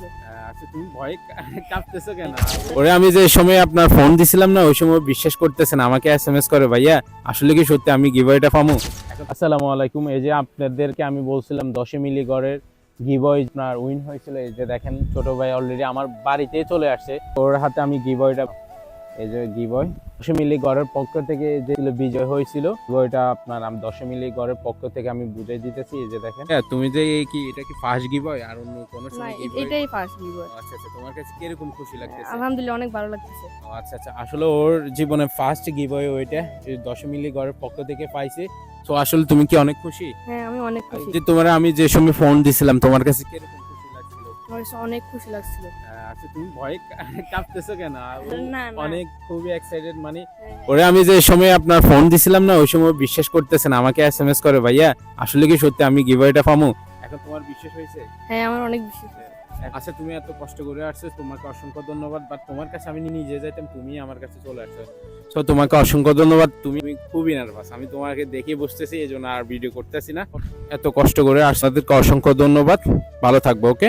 লাগছিল আচ্ছা তুমি ভয় কাঁপতেছো কেন? ওরে আমি যে সময় আপনার ফোন দিছিলাম না ওই সময় বিশ্বাস করতেছেন আমাকে এসএমএস করে ভাইয়া আসলে কি সত্যি আমি গিভওয়েটা পামু? আসসালামু আলাইকুম এই যে আপনাদেরকে আমি বলছিলাম দশে মিলি গড়ের গিবয় আপনার উইন হয়েছিল এই যে দেখেন ছোট ভাই অলরেডি আমার বাড়িতেই চলে আসছে ওর হাতে আমি গিভওয়েটা এই যে গিভওয়ে দশে মিলি গড়ের পক্ষ থেকে যে বিজয় হয়েছিল গিভওয়েটা আপনার আমি দশে মিলি গড়ের পক্ষ থেকে আমি বুঝাই দিতেছি এই যে দেখেন। হ্যাঁ, তুমি যে এই কি এটা কি ফার্স্ট গিভওয়ে আর অন্য কোনো সময় এটাই ফার্স্ট গিভওয়ে আচ্ছা আচ্ছা তোমার কাছে কীরকম খুশি লাগতেছে? আলহামদুলিল্লাহ অনেক ভালো লাগতেছে। আচ্ছা আচ্ছা আসলে ওর জীবনে ফার্স্ট গিভওয়ে ওইটা যে দশ মিলি গড়ের পক্ষ থেকে পাইছে। তো আসলে তুমি কি অনেক খুশি? হ্যাঁ আমি অনেক খুশি। যে তোমার আমি যে সময় ফোন দিছিলাম তোমার কাছে কীরকম আমার কাছে অনেক খুশি লাগছিল। আচ্ছা তুমি ভয় কাঁপতেছো কেন। অনেক খুবই এক্সাইটেড মানে হ্যাঁ, ওরে আমি যে সময় আপনার ফোন দিছিলাম না ওই সময় বিশ্বাস করতেছেন আমাকে এসএমএস করে ভাইয়া আসলে কি সত্যি আমি গিভওয়েটা পামু? এখন তোমার বিশ্বাস হয়েছে? হ্যাঁ আমার অনেক বেশি আচ্ছা তুমি এত কষ্ট করে আসছো তোমাকে অসংখ্য ধন্যবাদ বাট তোমার কাছে আমি নিজে যাইতাম তুমি আমার কাছে চলে আসছো তো তোমাকে অসংখ্য ধন্যবাদ তুমি খুবই নার্ভাস আমি তোমাকে দেখে বসতেছি এই জন্য আর ভিডিও করতেছি না। এত কষ্ট করে আসলে অসংখ্য ধন্যবাদ ভালো থাকব ওকে